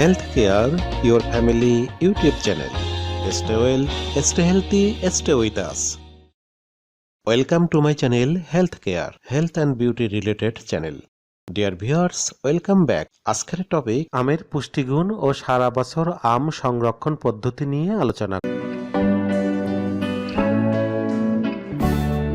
Health care your family YouTube channel stay well stay healthy stay with us welcome to my channel health care health and beauty related channel dear viewers welcome back আজকের topic আমের পুষ্টিগুণ ও সারা বছর আম সংরক্ষণ পদ্ধতি নিয়ে আলোচনা।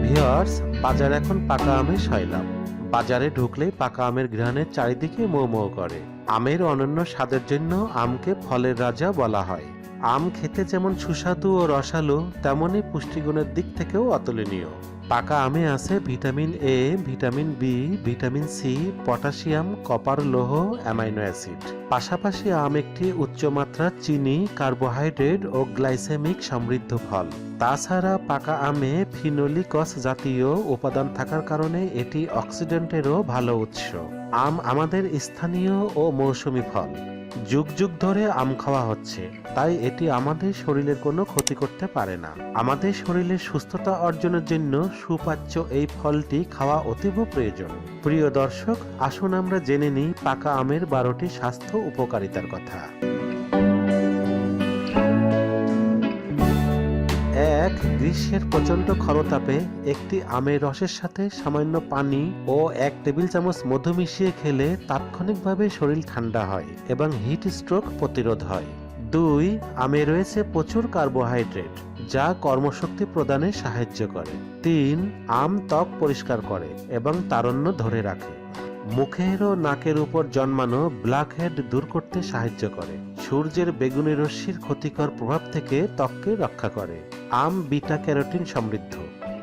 Viewers বাজার এখন পাকা আমের সয়লাভ বাজারে ঢুকলেই পাকা আমের ঘ্রাণের চারিদিকে মো মো করে। আমের অনন্য স্বাদের জন্য আমকে ফলের রাজা বলা হয়। আম খেতে যেমন সুস্বাদু ও রসালো তেমনই পুষ্টিগুণের দিক থেকেও অতুলনীয়। পাকা আমে আছে vitamin A, vitamin B, vitamin C, potassium, copper লৌহ, অ্যামাইনো অ্যাসিড। পাশাপাশি আম একটি উচ্চমাত্রার চিনি, কার্বোহাইড্রেট ও গ্লাইসেমিক সমৃদ্ধ ফল। তাছাড়া পাকা আমে ফিনোলিকস জাতীয় উপাদান থাকার কারণে এটি অক্সিডেন্টেরও ভালো উৎস। আম আমাদের স্থানীয় ও মৌসুমী ফল। যুগ যুগ ধরে আম খাওয়া হচ্ছে, তাই এটি আমাদের শরীরের কোনো ক্ষতি করতে পারে না। আমাদের শরীরের সুস্থতা অর্জনের জন্য সুপাচ্য এই ফলটি খাওয়া অতীব প্রয়োজন। প্রিয় দর্শক, আসুন আমরা জেনে নিই পাকা আমের বারোটি স্বাস্থ্য উপকারিতার কথা। এক গ্রীষ্মের প্রচণ্ড খরতাপে একটি আমের রসের সাথে সামান্য পানি ও এক টেবিল চামচ মধু মিশিয়ে খেলে তাৎক্ষণিকভাবে শরীর ঠান্ডা হয় এবং হিট স্ট্রোক প্রতিরোধ হয়। দুই, আমে রয়েছে প্রচুর কার্বোহাইড্রেট, যা কর্মশক্তি প্রদানে সাহায্য করে। তিন, আম ত্বক পরিষ্কার করে এবং তারণ্য ধরে রাখে। মুখের ও নাকের উপর জন্মানো ব্ল্যাক হেড দূর করতে সাহায্য করে। সূর্যের বেগুনি রশ্মির ক্ষতিকর প্রভাব থেকে ত্বককে রক্ষা করে। আম, বিটা, ক্যারোটিন সমৃদ্ধ।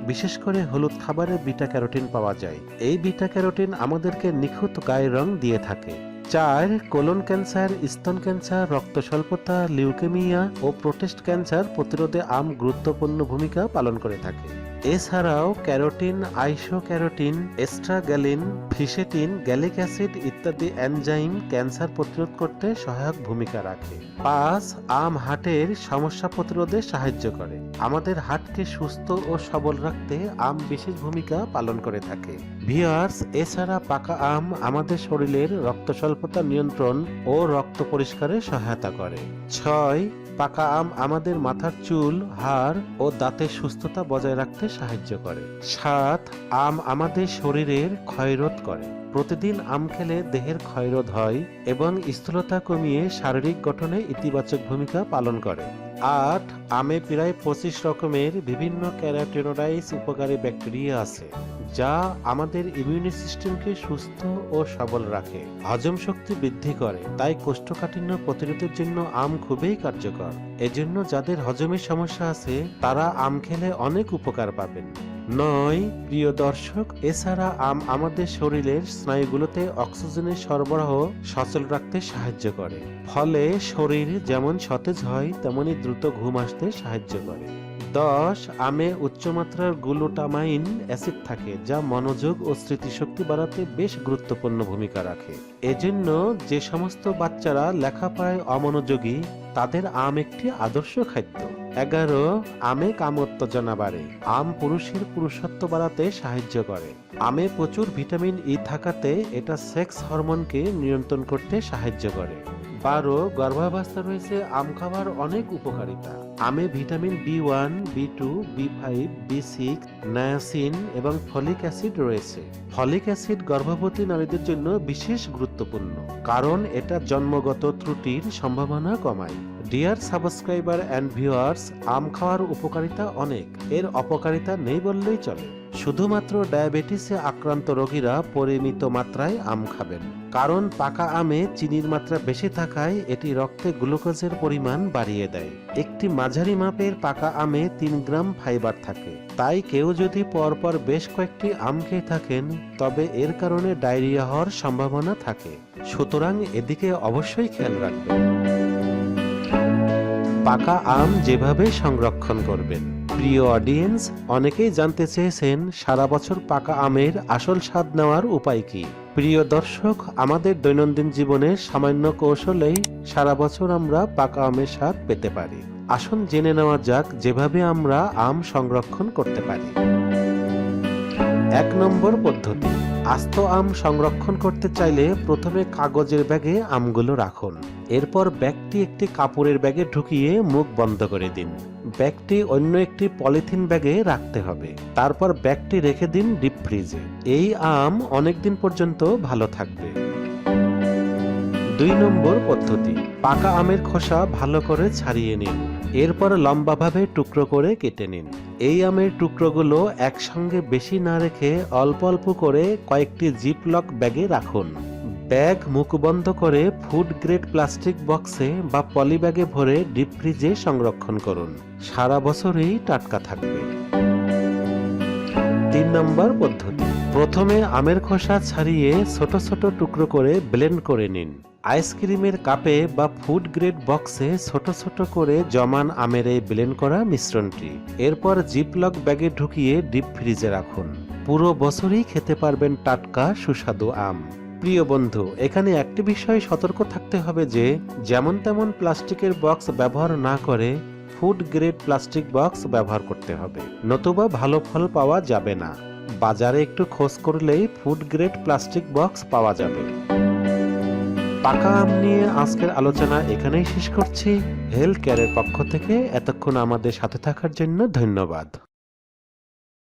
বিশেষ করে হলুদ খাবারে বিটা ক্যারোটিন পাওয়া যায়। এই বিটা ক্যারোটিন আমাদেরকে নিখুঁত গায়ের রং দিয়ে থাকে। চার, কোলন ক্যান্সার, স্তন ক্যান্সার রক্ত স্বল্পতা লিউকেমিয়া ও প্রোটেস্ট ক্যান্সার প্রতিরোধে আম গুরুত্বপূর্ণ ভূমিকা পালন করে থাকে। এছাড়াও carotene iso carotene astragalin, fisetin, gallic acid ইত্যাদি এনজাইম ক্যান্সার প্রতিরোধ করতে সহায়ক ভূমিকা রাখে। পাঁচ, আম হার্টের সমস্যা প্রতিরোধে সাহায্য করে। আমাদের হার্টকে সুস্থ ও সবল রাখতে আম বিশেষ ভূমিকা পালন করে থাকে। ভিয়ার্স এছাড়া পাকা আম আমাদের শরীরের রক্ত স্বল্পতা নিয়ন্ত্রণ ও রক্ত পরিষ্কারে সহায়তা করে। ছয়, পাকা আম আমাদের মাথার চুল, হাড় ও দাঁতের সুস্থতা বজায় রাখতে সাহায্য করে। সাত, আম আমাদের শরীরের ক্ষয়রোধ করে। প্রতিদিন আম খেলে দেহের ক্ষয়রোধ হয় এবং স্থূলতা কমিয়ে শারীরিক গঠনে ইতিবাচক ভূমিকা পালন করে। আট, আমে প্রায় পঁচিশ রকমের বিভিন্ন ক্যারাটেনোডাইস উপকারী ব্যাকটেরিয়া আছে, যা আমাদের ইমিউনি সিস্টেমকে সুস্থ ও সবল রাখে। হজম শক্তি বৃদ্ধি করে, তাই কোষ্ঠকাঠিন্য প্রতিরোধের জন্য আম খুবই কার্যকর। এজন্য যাদের হজমের সমস্যা আছে, তারা আম খেলে অনেক উপকার পাবেন। নয়, প্রিয় দর্শক, এছাড়া আম আমাদের শরীরের স্নায়ুগুলোতে অক্সিজেনের সরবরাহ সচল রাখতে সাহায্য করে। ফলে শরীর যেমন সতেজ হয়, তেমনি দ্রুত ঘুম আসতে সাহায্য করে। দশ, আমে উচ্চমাত্রার গ্লুটামাইন অ্যাসিড থাকে, যা মনোযোগ ও স্মৃতিশক্তি বাড়াতে বেশ গুরুত্বপূর্ণ ভূমিকা রাখে। এজন্য যে সমস্ত বাচ্চারা লেখাপড়ায় অমনোযোগী, তাদের আম একটি আদর্শ খাদ্য। এগারো, আমে কামোত্তেজনা বাড়ে আম পুরুষের পুরুষত্ব বাড়াতে সাহায্য করে। আমে প্রচুর ভিটামিন ই থাকাতে এটা সেক্স হরমোনকে নিয়ন্ত্রণ করতে সাহায্য করে। বারো গর্ভাবস্থা রয়েছে আম খাবার অনেক উপকারিতা। আমে vitamin B one, B two, B five, B six niacin এবং ফলিক অ্যাসিড রয়েছে। ফলিক অ্যাসিড গর্ভবতী নারীদের জন্য বিশেষ গুরুত্বপূর্ণ, কারণ এটা জন্মগত ত্রুটির সম্ভাবনা কমায়। ডিয়ার সাবস্ক্রাইবার অ্যান্ড ভিউয়ার্স, আম খাওয়ার উপকারিতা অনেক, এর অপকারিতা নেই বললেই চলে। শুধুমাত্র ডায়াবেটিসে আক্রান্ত রোগীরা পরিমিত মাত্রায় আম খাবেন। কারণ পাকা আমে চিনির মাত্রা বেশি থাকায় এটি রক্তে গ্লুকোজের পরিমাণ বাড়িয়ে দেয়। একটি মাঝারি মাপের পাকা আমে তিন গ্রাম ফাইবার থাকে। তাই কেউ যদি পরপর বেশ কয়েকটি আম খেয়ে থাকেন, তবে এর কারণে ডায়রিয়া হওয়ার সম্ভাবনা থাকে। সুতরাং এদিকে অবশ্যই খেয়াল রাখবেন। পাকা আম যেভাবে সংরক্ষণ করবেন। প্রিয় অডিয়েন্স অনেকেই জানতে চেয়েছেন সারা বছর পাকা আমের আসল স্বাদ নেওয়ার উপায় কি। প্রিয় দর্শক, আমাদের দৈনন্দিন জীবনের সামান্য কৌশলেই সারা বছর আমরা পাকা আমের স্বাদ পেতে পারি। আসুন জেনে নেওয়া যাক যেভাবে আমরা আম সংরক্ষণ করতে পারি। এক নম্বর পদ্ধতি। আস্ত আম সংরক্ষণ করতে চাইলে প্রথমে কাগজের ব্যাগে আমগুলো রাখুন। এরপর ব্যাগটি একটি কাপড়ের ব্যাগে ঢুকিয়ে মুখ বন্ধ করে দিন। ব্যাগটি অন্য একটি পলিথিন ব্যাগে রাখতে হবে। তারপর ব্যাগটি রেখে দিন ডিপ ফ্রিজে। এই আম অনেক দিন পর্যন্ত ভালো থাকবে। দুই নম্বর পদ্ধতি। পাকা আমের খোসা ভালো করে ছাড়িয়ে নিন। এরপর লম্বাভাবে টুকরো করে কেটে নিন। এই আমের টুকরোগুলো একসঙ্গে বেশি না রেখে অল্প অল্প করে কয়েকটি জিপলক ব্যাগে রাখুন। ব্যাগ মুখ বন্ধ করে ফুড গ্রেড প্লাস্টিক বক্সে বা পলি ব্যাগে ভরে ডিপ ফ্রিজে সংরক্ষণ করুন। সারা বছরই টাটকা থাকবে। তিন নম্বর পদ্ধতি। প্রথমে আমের খোসা ছাড়িয়ে ছোট ছোট টুকরো করে ব্লেন্ড করে নিন। আইসক্রিমের কাপে বা ফুড গ্রেড বক্সে ছোট ছোট করে জমান আমের এই ব্লেন্ড করা মিশ্রণটি। এরপর জিপলক ব্যাগে ঢুকিয়ে ডিপ ফ্রিজে রাখুন। পুরো বছরই খেতে পারবেন টাটকা, সুস্বাদু আম। প্রিয় বন্ধু, এখানে একটি বিষয় সতর্ক থাকতে হবে যে, যেমন তেমন প্লাস্টিকের বক্স ব্যবহার না করে ফুড গ্রেড প্লাস্টিক বক্স ব্যবহার করতে হবে। নতুবা ভালো ফল পাওয়া যাবে না। বাজারে একটু খোঁজ করলেই ফুড গ্রেড প্লাস্টিক বক্স পাওয়া যাবে। পাকা আম নিয়ে আজকের আলোচনা এখানেই শেষ করছি। হেলথ কেয়ারের পক্ষ থেকে এতক্ষণ আমাদের সাথে থাকার জন্য ধন্যবাদ।